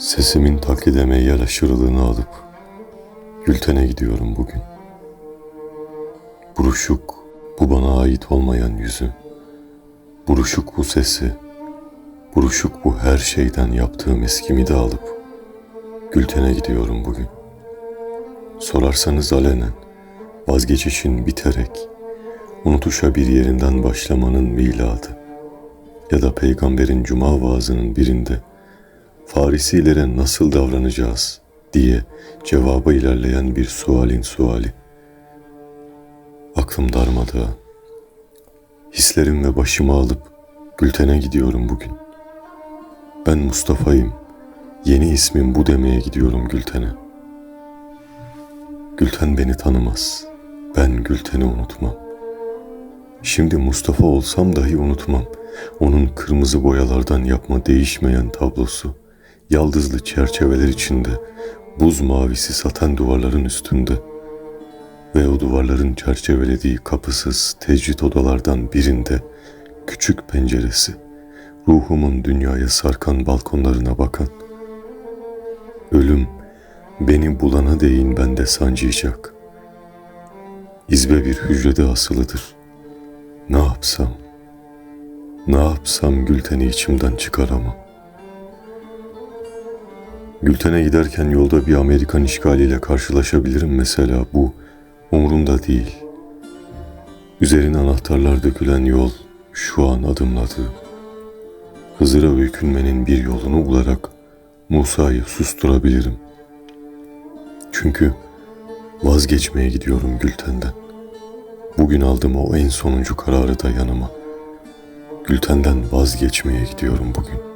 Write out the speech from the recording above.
Sesimin taklide meyyal aşırılığını alıp Gülten'e gidiyorum bugün. Buruşuk bu bana ait olmayan yüzü. Buruşuk bu sesi. Buruşuk bu her şeyden yaptığım eskimi de alıp Gülten'e gidiyorum bugün. Sorarsanız alenen vazgeçişin biterek unutuşa bir yerinden başlamanın miladı ya da peygamberin cuma vaazının birinde Farisilere nasıl davranacağız diye cevaba ilerleyen bir sualin suali. Aklım darmadağın. Hislerim ve başımı alıp Gülten'e gidiyorum bugün. Ben Mustafa'yım. Yeni ismim bu demeye gidiyorum Gülten'e. Gülten beni tanımaz. Ben Gülten'i unutmam. Şimdi Mustafa olsam dahi unutmam. Onun kırmızı boyalardan yapma değişmeyen tablosu, yaldızlı çerçeveler içinde, buz mavisi saten duvarların üstünde ve o duvarların çerçevelediği kapısız tecrit odalardan birinde küçük penceresi, ruhumun dünyaya sarkan balkonlarına bakan. Ölüm beni bulana değin bende sancıyacak. İzbe bir hücrede asılıdır. Ne yapsam? Ne yapsam Gülten'i içimden çıkaramam. Gülten'e giderken yolda bir Amerikan işgaliyle karşılaşabilirim mesela bu umurumda değil. Üzerine anahtarlar dökülen yol şu an adımladığım. Hızır'a öykünmenin bir yolunu bularak Musa'yı susturabilirim. Çünkü vazgeçmeye gidiyorum Gülten'den. Bugün aldım o en sonuncu kararı da yanıma. Gülten'den vazgeçmeye gidiyorum bugün.